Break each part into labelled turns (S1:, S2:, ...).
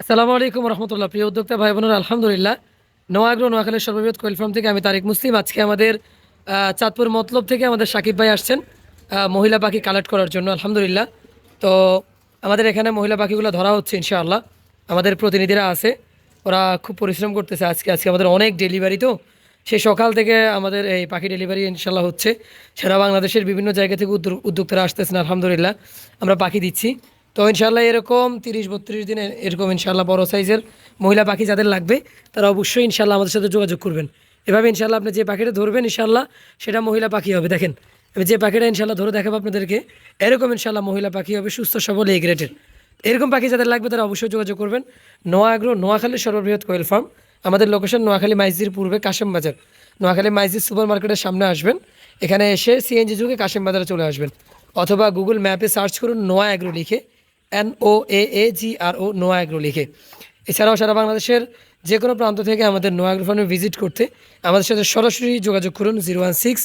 S1: আসসালামু আলাইকুম রহমতুল্লাহ। প্রিয় উদ্যোক্তা ভাই বোনের, আলহামদুলিল্লাহ। নোয়াগ্রো নোয়াখালীর সর্ববৃহৎ কোয়েল ফার্ম থেকে আমি তারিক মুসলিম। আজকে আমাদের চাঁদপুর মতলব থেকে আমাদের সাকিব ভাই আসছেন মহিলা পাখি কালেক্ট করার জন্য, আলহামদুলিল্লাহ। তো আমাদের এখানে মহিলা পাখিগুলো ধরা হচ্ছে, ইনশাআল্লাহ। আমাদের প্রতিনিধিরা আছে, ওরা খুব পরিশ্রম করতেছে আজকে। আজকে আমাদের অনেক ডেলিভারি তো। সেই সকাল থেকে আমাদের এই পাখি ডেলিভারি ইনশাল্লাহ হচ্ছে। সারা বাংলাদেশের বিভিন্ন জায়গা থেকে উদ্যোক্তারা আসতেছেন, আলহামদুলিল্লাহ। আমরা পাখি দিচ্ছি। তো ইনশাল্লাহ এরকম তিরিশ বত্রিশ দিনে এরকম ইনশাল্লাহ বড় সাইজের মহিলা পাখি যাদের লাগবে, তারা অবশ্যই ইনশাল্লাহ আমাদের সাথে যোগাযোগ করবেন। এভাবে ইনশাল্লাহ আপনি যে পাখিটা ধরবেন ইনশাল্লাহ সেটা মহিলা পাখি হবে, দেখেন। আমি যে পাখিটা ইনশাল্লাহ ধরে দেখাবো আপনাদেরকে, এরকম ইনশাল্লাহ মহিলা পাখি হবে, সুস্থ, সবল এই গ্রেটের এরকম পাখি যাদের লাগবে তারা অবশ্যই যোগাযোগ করবেন। নোয়াগ্রো নোয়াখালীর সর্ববৃহৎ কোয়েল ফার্ম। আমাদের লোকেশন নোয়াখালী মাইজির পূর্বে কাশেম বাজার। নোয়াখালী মাইজির সুপার মার্কেটের সামনে আসবেন। এখানে এসে সিএনজি যুগে কাশেম বাজারে চলে আসবেন। অথবা গুগল ম্যাপে সার্চ করুন নোয়া অ্যাগ্রো লিখে। N O A A G R O Noa Agro লিখে। এছাড়াও সারা বাংলাদেশের যে কোনো প্রান্ত থেকে আমাদের নোয়া অ্যাগ্রো ফার্মে ভিজিট করতে আমাদের সাথে সরাসরি যোগাযোগ করুন zero one six,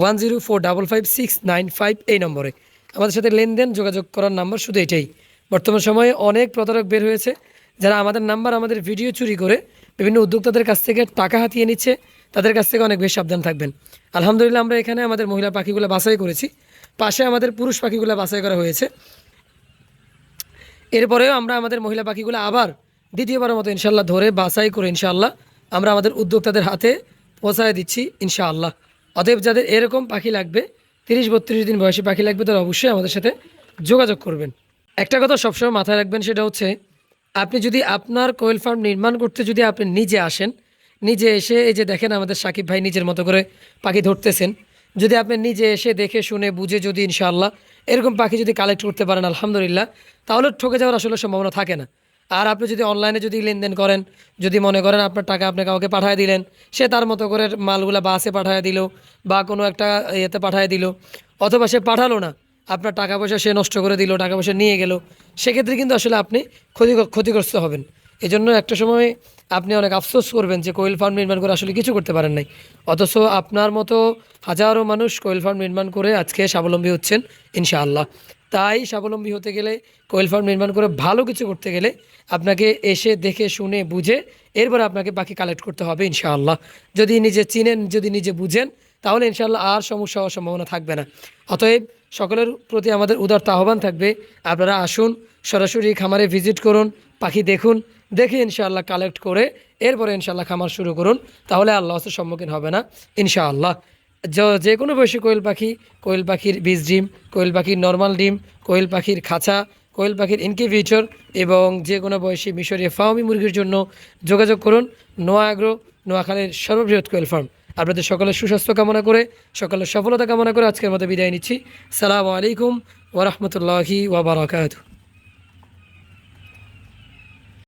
S1: one zero four, double five, six, nine five এই নম্বরে। আমাদের সাথে লেনদেন যোগাযোগ করার নাম্বার শুধু এটাই। বর্তমান সময়ে অনেক প্রতারক বের হয়েছে, যারা আমাদের নাম্বার, আমাদের ভিডিও চুরি করে বিভিন্ন উদ্যোক্তাদের কাছ থেকে টাকা হাতিয়ে নিচ্ছে, তাদের কাছ থেকে অনেক বেশি সাবধান থাকবেন। আলহামদুলিল্লাহ, আমরা এখানে আমাদের মহিলা পাখিগুলো বাছাই করেছি। পাশে আমাদের পুরুষ পাখিগুলো বাছাই করা হয়েছে। এরপরেও আমরা আমাদের মহিলা পাখিগুলো আবার দ্বিতীয়বারের মতো ইনশাল্লাহ ধরে বাছাই করে ইনশাআল্লাহ আমরা আমাদের উদ্যোক্তাদের হাতে পৌঁছায় দিচ্ছি ইনশাআল্লাহ। অতএব যাদের এরকম পাখি লাগবে, তিরিশ বত্রিশ দিন বয়সী পাখি লাগবে, তারা অবশ্যই আমাদের সাথে যোগাযোগ করবেন। একটা কথা সবসময় মাথায় রাখবেন, সেটা হচ্ছে আপনি যদি আপনার কোয়েল ফার্ম নির্মাণ করতে যদি আপনি নিজে আসেন, নিজে এসে এই যে দেখেন আমাদের সাকিব ভাই নিজের মতো করে পাখি ধরতেছেন, যদি আপনি নিজে এসে দেখে, শুনে, বুঝে যদি ইনশাআল্লাহ এরকম পাখি যদি কালেক্ট করতে পারেন, আলহামদুলিল্লাহ, তাহলে ঠকে যাওয়ার আসলে সম্ভাবনা থাকে না। আর আপনি যদি অনলাইনে যদি লেনদেন করেন, যদি মনে করেন আপনার টাকা আপনি কাউকে পাঠিয়ে দিলেন, সে তার মতো করে মালগুলা বাসে পাঠিয়ে দিল বা কোনো একটা ইয়েতে পাঠিয়ে দিল, অথবা সে পাঠালো না, আপনার টাকা পয়সা সে নষ্ট করে দিল, টাকা পয়সা নিয়ে গেল, সেক্ষেত্রে কিন্তু আসলে আপনি ক্ষতি ক্ষতিগ্রস্ত হবেন। এজন্য একটা সময় আপনি অনেক আফসোস করবেন যে কোয়েল ফার্ম নির্মাণ করে আসলে কিছু করতে পারেন নাই। অথচ আপনার মতো হাজারো মানুষ কোয়েল ফার্ম নির্মাণ করে আজকে স্বাবলম্বী হচ্ছেন, ইনশাআল্লাহ। তাই স্বাবলম্বী হতে গেলে, কোয়েল ফার্ম নির্মাণ করে ভালো কিছু করতে গেলে আপনাকে এসে দেখে, শুনে, বুঝে এরপরে আপনাকে বাকি কালেক্ট করতে হবে, ইনশাআল্লাহ। যদি নিজে চিনেন, যদি নিজে বুঝেন, তাহলে ইনশাআল্লাহ আর সমস্যা হওয়ার সম্ভাবনা থাকবে না। অতএব সকলের প্রতি আমাদের উদারত আহ্বান থাকবে। আপনারা আসুন, সরাসরি খামারে ভিজিট করুন পাখি দেখুন, দেখে ইনশাআল্লাহ কালেক্ট করে এরপরে ইনশাআল্লাহ খামার শুরু করুন। তাহলে আল্লাহ সম্মুখীন হবে না, ইনশাআল্লাহ। যে কোনো বয়সী কোয়েল পাখি, কোয়েল পাখির বীজ ডিম, কোয়েল পাখির নর্মাল ডিম, কোয়েল পাখির খাঁচা, কোয়েল পাখির ইনকিউবেটর এবং যে কোনো বয়সী মিশরীয় ফার্মি মুরগির জন্য যোগাযোগ করুন, নোয়া আগ্রো নোয়াখালীর সর্ববৃহৎ কোয়েল ফার্ম। আপনাদের সকলের সুস্বাস্থ্য কামনা করে, সকলের সফলতা কামনা করে আজকের মতো বিদায় নিচ্ছি। সালামু আলাইকুম ওরহমতুল্লাহি ওবরাকাতু